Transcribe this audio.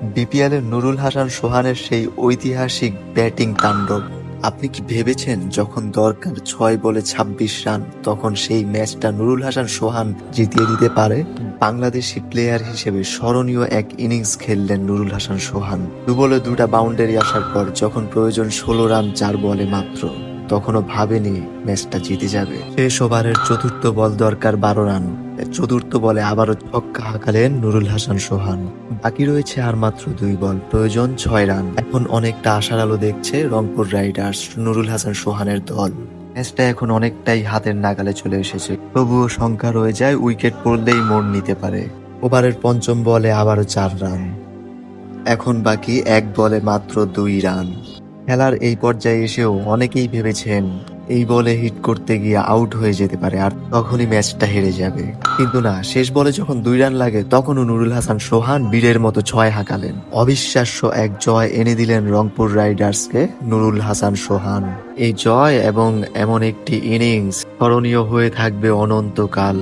বিপিএলের নুরুল হাসান সোহানের সেই ঐতিহাসিক ব্যাটিং তাণ্ডব, আপনি কি ভেবেছেন যখন দরকার ছয় বলে ছাব্বিশ রান, তখন সেই ম্যাচটা নুরুল হাসান সোহান জিতিয়ে দিতে পারে? বাংলাদেশি প্লেয়ার হিসেবে স্মরণীয় এক ইনিংস খেললেন নুরুল হাসান সোহান। দু বলে দুটা বাউন্ডারি আসার পর যখন প্রয়োজন ষোলো রান চার বলে মাত্র, তখনও ভাবেনি ম্যাচটা জিতে যাবে। শেষ ওভারের চতুর্থ বল দরকার বারো রান। চতুর্থ বলে আবারও ছক্কা হাঁকালেন নুরুল হাসান সোহান। বাকি রয়েছে আর মাত্র দুই বল। প্রয়োজন ছয় রান। এখন অনেকটা আশার আলো দেখছে রংপুর রাইডার্স নুরুল হাসান সোহানের দল। ম্যাচটা এখন অনেকটাই হাতের নাগালে চলে এসেছে। তবুও সংখ্যা রয়ে যায়, উইকেট পড়লেই মোড় নিতে পারে। ওভারের পঞ্চম বলে আবারও চার রান। এখন বাকি এক বলে মাত্র দুই রান। খেলার এই পর্যায়ে এসেও অনেকেই ভেবেছেন এই বলে হিট করতে গিয়ে আউট হয়ে যেতে পারে আর তখনই ম্যাচটা হেরে যাবে। কিন্তু না, শেষ বলে যখন দুই রান লাগে, তখনও নুরুল হাসান, সোহান বীরের মতো ছয় হাঁকালেন। অবিশ্বাস্য এক জয় এনে দিলেন রংপুর রাইডার্সকে নুরুল হাসান, সোহান। এই জয় এবং এমন একটি ইনিংস স্মরণীয় হয়ে থাকবে অনন্তকাল।